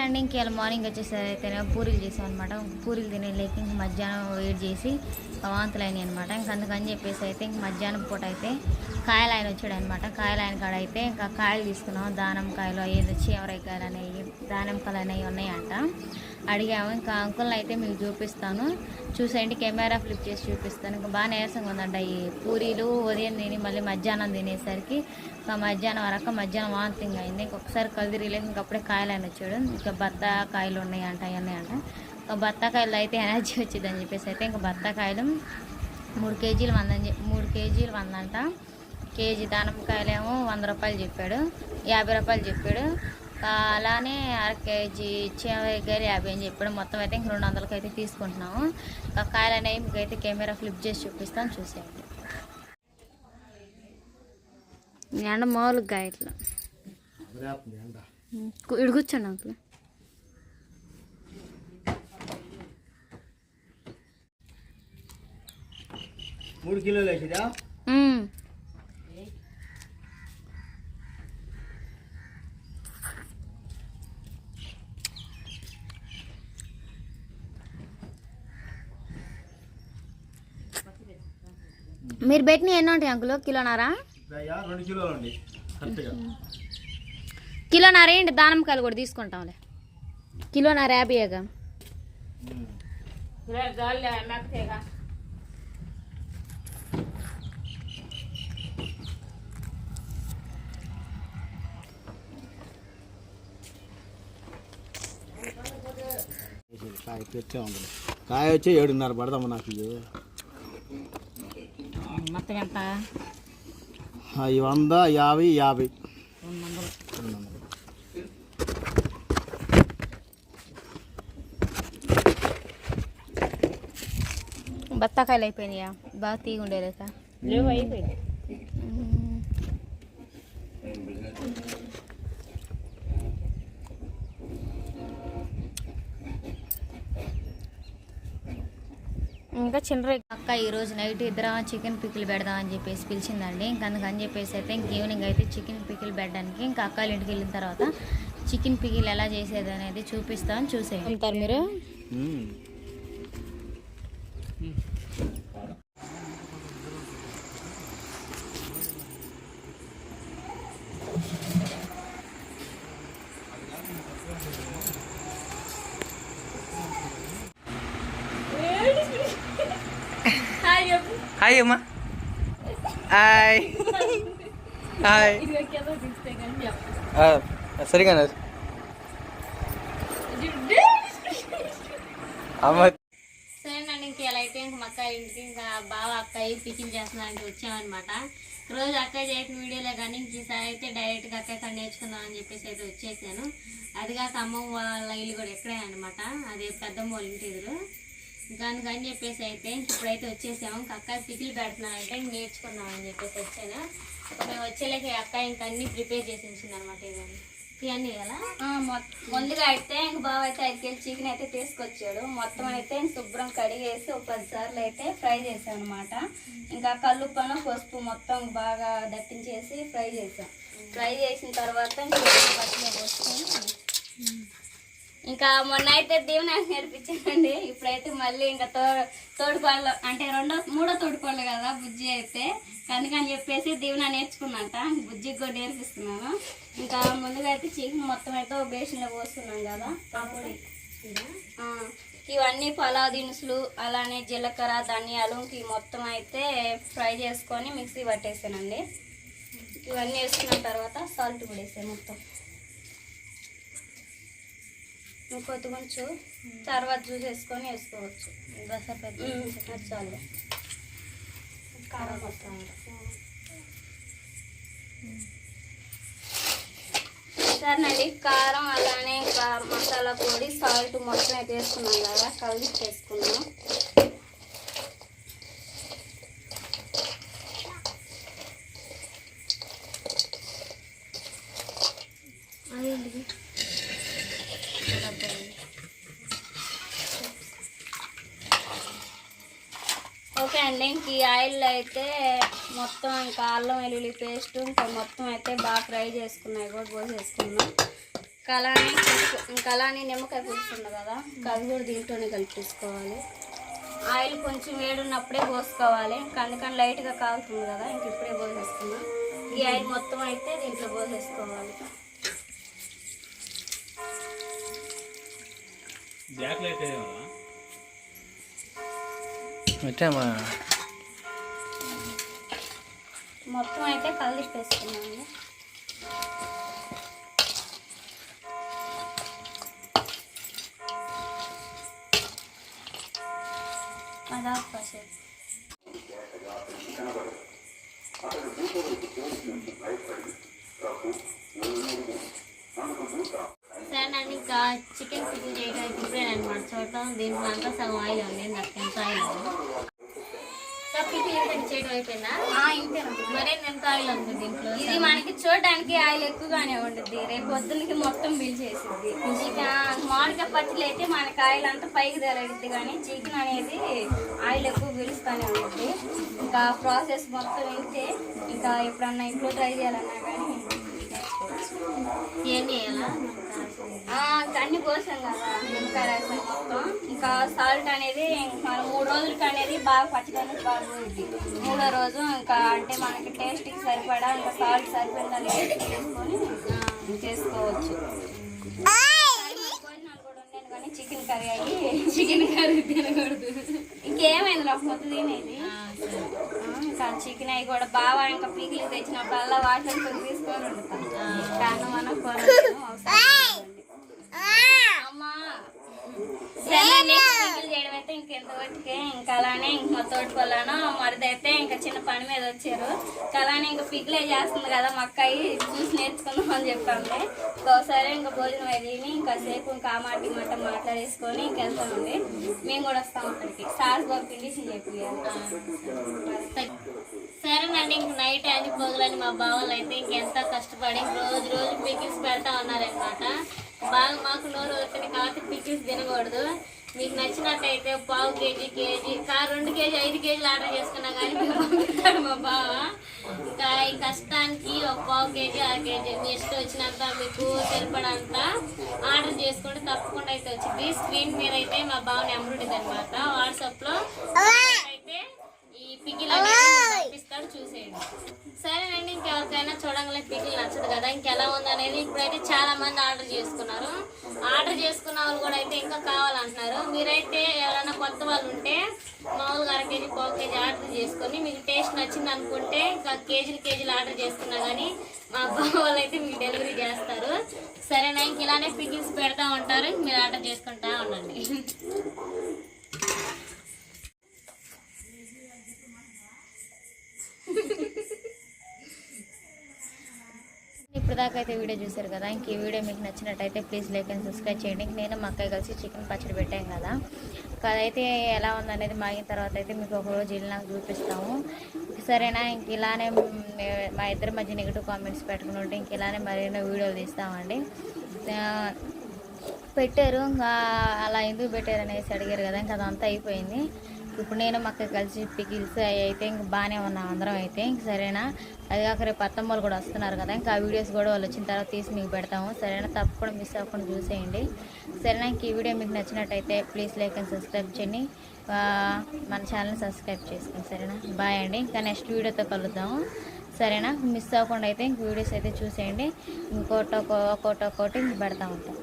అండి ఇంకేళ మార్నింగ్ వచ్చేసరి పూరీలు చేసాం అనమాట పూరీలు తినేలేక ఇంక మధ్యాహ్నం వెయిట్ చేసి వాంతులు అయినాయి అనమాట ఇంక అందుకని చెప్పేసి అయితే ఇంక మధ్యాహ్నం పూట అయితే కాయలు ఆయన వచ్చాడు అనమాట కాయలు ఆయన కాడ అయితే ఇంకా కాయలు తీసుకున్నాం. దానం కాయలు ఏదో చీవరాయి కాయలు అనేవి దానం కాయలు అనేవి ఉన్నాయంట. అడిగాము. ఇంకా అంకుల్ని అయితే మీకు చూపిస్తాను. చూసేయండి కెమెరా ఫ్లిప్ చేసి చూపిస్తాను. ఇంకా బాగా నీరసంగా ఉందంట ఈ పూరీలు. ఉదయం తిని మళ్ళీ మధ్యాహ్నం తినేసరికి ఇంకా మధ్యాహ్నం వరకు మధ్యాహ్నం వాంతింగ్ అయింది. ఇంకొకసారి కలిదిరిలేదు ఇంకప్పుడే కాయలు ఆయన వచ్చాడు ఇంకా బత్తాకాయలు ఉన్నాయంట అవన్నీ అంట. ఇంకా బత్తాకాయలు అయితే ఎనర్జీ వచ్చిందని చెప్పేసి అయితే ఇంకా బత్తాకాయలు మూడు కేజీలు వందని మూడు కేజీలు వందంట. కేజీ దానిమ్మకాయలేమో వంద రూపాయలు చెప్పాడు. యాభై రూపాయలు చెప్పాడు. అలానే అర కేజీ గారు యాభై అని చెప్పాడు మొత్తం అయితే ఇంక రెండు వందలకి అయితే తీసుకుంటున్నాము. ఇంకా కాయలు అనేవి మీకు అయితే కెమెరా ఫ్లిప్ చేసి చూపిస్తాను చూసేయండి. ఎండ మామూలుగా ఇట్లా ఇడు కూర్చోండి అంకుల్. మూడు కిలోలు వేసిదా మీరు పెట్టిన ఎన్ని ఉంటాయి అంకుల్? కిలోనారా అయ్యా రెండు కిలోలు అండి కరెక్ట్గా కిలోనార ఏంటి? దానిమ్మకాయలు కూడా తీసుకుంటాంలే. కిలోనార యాభైగా కాయ తెచ్చే ఉంది కాయ వచ్చి ఏడున్నర పడదాము నాకు ఇది. మొత్తం ఎంత ఈ వంద యాభై యాభై. రెండు వందలు రెండు వందలు. బత్తాకాయలు అయిపోయినాయా? బాగా తీగుండే లేక లేవు అయిపోయింది ఇంకా చిల్లర అక్క ఈరోజు నైట్ ఇద్దరం చికెన్ పికిల్ పెడదాం అని చెప్పేసి పిలిచిందండి. ఇంకా అందుకని చెప్పేసి అయితే ఇంక ఈవినింగ్ అయితే చికెన్ పికిల్ పెట్టడానికి ఇంకా అక్క వాళ్ళ ఇంటికి వెళ్ళిన తర్వాత చికెన్ పికిల్ ఎలా చేసేది అనేది చూపిస్తామని చూసేయండి. మీరు మ్మ్. హాయ్ అమ్మా హాయ్ హాయ్ సరిగా అమ్మ సరేనండి ఇంక ఇలా అయితే ఇంక మా అక్క ఇంటికి ఇంకా బాగా అక్కయ్య పికిల్ చేస్తున్నానికి వచ్చామన్నమాట. రోజు అక్కయ్య చేసిన వీడియోలో కానీ ఈసారి అయితే డైరెక్ట్గా అక్కయ్య కాడ నేర్చుకుందాం అని చెప్పేసి అయితే వచ్చేసాను. అది కాక అమ్మమ్మ వాళ్ళ ఇల్లు కూడా ఎక్కడే అనమాట అదే పెద్దమ్మ వాళ్ళ ఇంటి ఎదురు. ఇంకా అందుకని చెప్పేసి అయితే ఇంక ఇప్పుడైతే వచ్చేసాము. ఇంకా అక్క పికిల్ పెడుతున్నానంటే ఇంక నేర్చుకుందాం అని చెప్పేసి వచ్చాను. ఇంకా మేము వచ్చేలేక ఈ అక్క ఇంకా అన్ని ప్రిపేర్ చేసి అనమాట ఇవన్నీ ఇవన్నీ కదా ముందుగా అయితే ఇంక బావ అయితే ఐదు కేజీ చికెన్ అయితే తీసుకొచ్చాడు. మొత్తం అయితే శుభ్రం కడిగేసి ఒక పది సార్లు అయితే ఫ్రై చేసాం అనమాట ఇంకా కల్లుప్పను పసుపు మొత్తం బాగా దట్టించేసి ఫ్రై చేసాం ఫ్రై చేసిన తర్వాత ఇంకా ఉల్లి పోసుకొని ఇంకా మొన్న అయితే దీవెన నేర్పించానండి ఇప్పుడైతే మళ్ళీ ఇంకా తో తోడుకోళ్ళు అంటే రెండో మూడో తోడుకోళ్ళు కదా బుజ్జి అయితే. అందుకని చెప్పేసి దీవెన నేర్చుకున్నంట. బుజ్జికి కూడా నేర్పిస్తున్నాను. ఇంకా ముందుగా అయితే చికెన్ మొత్తం అయితే ఒక బేషన్లో పోస్తున్నాం కదా. ఇవన్నీ పలావ్ దినుసులు అలానే జీలకర్ర ధనియాలు ఇవి మొత్తం అయితే ఫ్రై చేసుకొని మిక్సీ పట్టేసానండి. ఇవన్నీ వేసుకున్న తర్వాత సాల్ట్ కూడా వేసాను మొత్తం. ఇంకొద్ది కొంచెం తర్వాత జ్యూస్ వేసుకొని వేసుకోవచ్చు చాలు. కారం మొత్తం సరేనండి కారం అలానే మసాలా పొడి సాల్ట్ మొత్తం అయితే వేసుకున్నాం కదా కలిసి వేసుకున్నాం ఓకే అండి ఇంక ఈ ఆయిల్ అయితే మొత్తం ఇంకా అల్లం వెల్లుల్లి పేస్ట్ ఇంకా మొత్తం అయితే బాగా ఫ్రై చేసుకున్నాయి కూడా పోసేసుకున్నాం ఇంకా అలానే ఇంకా అలానే నిమ్మకాయ పులుసు ఉంది కదా కవి అది కూడా దీంట్లోనే కలిపేసుకోవాలి. ఆయిల్ కొంచెం వేడున్నప్పుడే పోసుకోవాలి. ఇంకా అందుకని లైట్గా కాలుతుంది కదా ఇంక ఇప్పుడే పోసేస్తున్నా ఈ ఆయిల్ మొత్తం అయితే దీంట్లో పోసేసుకోవాలి. వచ్చామా మొత్తం అయితే కలిపేసుకున్నాను అదా కాసేపు ఇంకా చికెన్ కుకింగ్ చేయడానికి ఇప్పుడే అనమాట చూడటం దీంట్లో అంతా సగం ఆయిల్ ఉంది. నాకు ఎంత ఆయిల్ ఉంది పికిల్ ఇంత చేయడం అయిపోయిందా ఆ, ఇంతేనమ్మా. మరే ఎంత ఆయిల్ ఉంది దీంట్లో. ఇది మనకి చూడడానికి ఆయిల్ ఎక్కువగానే ఉంటుంది రేపు పొద్దున్నకి మొత్తం బిల్ చేసింది చికెన్ మామిడికాయ పచ్చళ్ళు అయితే మనకి ఆయిల్ అంతా పైకి తెలడుద్ది కానీ చికెన్ అనేది ఆయిల్ ఎక్కువ పిలుస్తూనే ఉంటుంది ఇంకా ప్రాసెస్ మొత్తం ఇంతే. ఇంకా ఎప్పుడన్నా ఇంట్లో ట్రై చేయాలన్నా కానీ ఆ, ఇంకా అన్ని పోసాం కదా. నిమ్మకాయ రసం. ఇంకా సాల్ట్ అనేది మనం మూడు రోజులకి అనేది బాగా పచ్చడానికి బాగా పోయింది మూడో రోజు ఇంకా అంటే మనకి టేస్ట్కి సరిపడా ఇంకా సాల్ట్ సరిపోయిందా లేదా చేసుకొని చేసుకోవచ్చు. భోజనాలు కూడా ఉన్నాను కానీ చికెన్ కర్రీ అయ్యి చికెన్ కర్రీ తినకూడదు. ఇంకేమైంది నాకు మొత్తం తినేది? ఇంకా చికెన్ అవి కూడా బాగా ఇంకా పీకిలు తెచ్చినప్పుడల్లా వాటిని కొన్ని తీసుకొని వండుతాం కానీ మనం అమ్మా సరే పీకిలు చేయడం అయితే ఇంకా అలానే ఇంక మా తోటి పొలాను మరిదైతే ఇంకా చిన్న పని మీద వచ్చారు. ఇంకా అలానే ఇంకా పిగ్లే చేస్తుంది కదా మా చూసి నేర్చుకుందాం అని చెప్పండి ఒకసారి ఇంకా భోజనం వెళ్ళి తిని ఇంకా సేపు ఇంకా ఆ మాట మాట మాట్లాడేసుకొని ఇంకెళ్తామండి మేము కూడా వస్తాం అక్కడికి. సార్స్ పంపిండి చెప్పి సరేనండి ఇంక నైట్ అని పొగలని మా బావలు అయితే. ఇంకెంత కష్టపడి రోజు రోజు పికిల్స్ పెడతా ఉన్నారనమాట బాగా మాకు నోరు వస్తుంది కాబట్టి పికిల్స్ తినకూడదు. మీకు నచ్చినట్టయితే పావు కేజీ కేజీ కా రెండు కేజీ ఐదు కేజీలు ఆర్డర్ చేసుకున్నా కానీ మేము పంపిస్తాడు మా బావ. ఇంకా ఈ కష్టానికి ఒక పావు కేజీ అర కేజీ మీ ఇష్టం వచ్చినంత మీకు సరిపడంత ఆర్డర్ చేసుకుంటే తప్పకుండా అయితే వచ్చింది. స్క్రీన్ మీద అయితే మా బావ నెంబర్ ఉంటుంది అనమాట వాట్సాప్లో అయితే ఈ పికిల్ చూసేయండి. సరేనండి ఇంకెవరికైనా చూడంగానే పికిల్ నచ్చదు కదా ఇంకెలా ఉందనేది ఇప్పుడైతే చాలా మంది ఆర్డర్ చేసుకున్నారు. ఆర్డర్ చేసుకున్న వాళ్ళు కూడా అయితే ఇంకా కావాలంటున్నారు. మీరైతే ఎవరైనా కొత్త వాళ్ళు ఉంటే మామూలుగా అర కేజీ పావు కేజీ ఆర్డర్ చేసుకొని మీకు టేస్ట్ నచ్చింది అనుకుంటే ఇంకా కేజీలు కేజీలు ఆర్డర్ చేసుకున్నా కానీ మా అబ్బాయి వాళ్ళు అయితే మీకు డెలివరీ చేస్తారు. సరేనా ఇంక ఇలానే పికిల్స్ పెడతా ఉంటారు. మీరు ఆర్డర్ చేసుకుంటా ఉండండి. ఇప్పుడు దాకా అయితే వీడియో చూశారు కదా ఇంక ఈ వీడియో మీకు నచ్చినట్టయితే ప్లీజ్ లైక్ అండ్ సబ్స్క్రైబ్ చేయండి. నేను మా అక్కయ్య కలిసి చికెన్ పచ్చడి పెట్టాం కదా. ఇంకా అదైతే ఎలా ఉందనేది మాగిన తర్వాత అయితే మీకు ఒక రోజు నాకు చూపిస్తాము. సరేనా? ఇంక ఇలానే మా ఇద్దరి మధ్య నెగిటివ్ కామెంట్స్ పెట్టుకుని ఉంటే ఇంక ఇలానే మరెన్నో వీడియోలు తీస్తామండి. పెట్టారు. ఇంకా అలా ఎందుకు పెట్టారు అనేసి అడిగారు కదా ఇంకా అదంతా అయిపోయింది. ఇప్పుడు నేను మా కలిసి పికిల్స్ అవి అయితే ఇంక బాగానే ఉన్నాం అందరం అయితే. ఇంక సరేనా? అది కాక రేపు అత్తమ్మలు కూడా వస్తున్నారు కదా ఇంకా ఆ వీడియోస్ కూడా వాళ్ళు వచ్చిన తర్వాత తీసి మీకు పెడతాము. సరేనా? తప్పకుండా మిస్ అవ్వకుండా చూసేయండి. సరేనా? ఇంక ఈ వీడియో మీకు నచ్చినట్టయితే ప్లీజ్ లైక్ అండ్ సబ్స్క్రైబ్ చేయండి. మన ఛానల్ సబ్స్క్రైబ్ చేసుకోండి. సరేనా? బాయ్ అండి. ఇంకా నెక్స్ట్ వీడియోతో కలుద్దాము. సరేనా? మిస్ అవ్వకుండా అయితే ఇంక వీడియోస్ అయితే చూసేయండి. ఇంకోటి ఒక్కొక్కటి ఒకటి ఇంక పెడతా ఉంటాం.